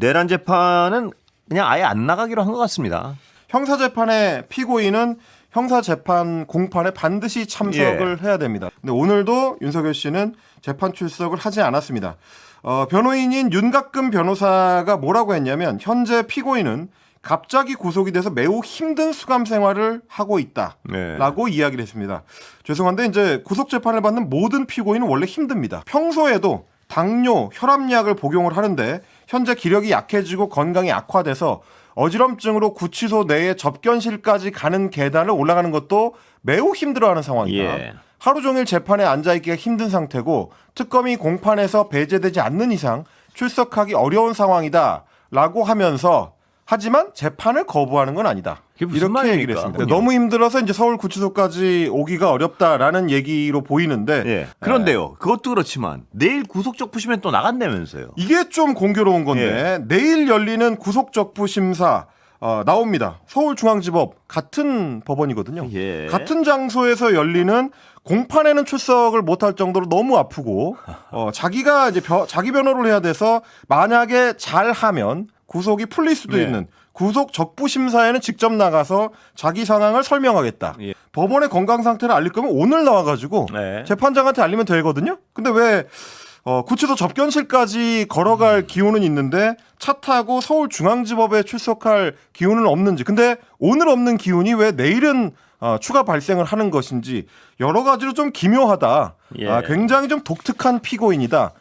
내란 재판은 그냥 아예 안 나가기로 한 것 같습니다. 형사 재판의 피고인은 형사 재판 공판에 반드시 참석을 예. 해야 됩니다. 근데 오늘도 윤석열 씨는 재판 출석을 하지 않았습니다. 어, 변호인인 윤갑근 변호사가 뭐라고 했냐면 현재 피고인은 갑자기 구속이 돼서 매우 힘든 수감 생활을 하고 있다. 네. 라고 이야기를 했습니다. 죄송한데 이제 구속 재판을 받는 모든 피고인은 원래 힘듭니다. 평소에도 당뇨, 혈압약을 복용을 하는데 현재 기력이 약해지고 건강이 악화돼서 어지럼증으로 구치소 내에 접견실까지 가는 계단을 올라가는 것도 매우 힘들어하는 상황이다. 예. 하루 종일 재판에 앉아 있기가 힘든 상태고 특검이 공판에서 배제되지 않는 이상 출석하기 어려운 상황이다라고 하면서 하지만 재판을 거부하는 건 아니다. 이렇게 말입니까? 얘기를 했습니다. 너무 힘들어서 이제 서울 구치소까지 오기가 어렵다라는 얘기로 보이는데 예. 그런데요. 그것도 그렇지만 내일 구속적 푸시면 또 나간다면서요. 이게 좀 공교로운 건데 내일 열리는 구속적부 심사 어, 나옵니다. 서울중앙지법 같은 법원이거든요. 예. 같은 장소에서 열리는 공판에는 출석을 못할 정도로 너무 아프고 어, 자기가 이제 벼- 자기 변호를 해야 돼서 만약에 잘하면 구속이 풀릴 수도 네. 있는 구속 적부 심사에는 직접 나가서 자기 상황을 설명하겠다. 예. 법원의 건강 상태를 알릴 거면 오늘 나와가지고 네. 재판장한테 알리면 되거든요. 근데 왜 어, 구치소 접견실까지 걸어갈 기운은 있는데 차 타고 서울중앙지법에 출석할 기운은 없는지. 근데 오늘 없는 기운이 왜 내일은 어, 추가 발생을 하는 것인지 여러 가지로 좀 기묘하다. 예. 아, 굉장히 좀 독특한 피고인이다.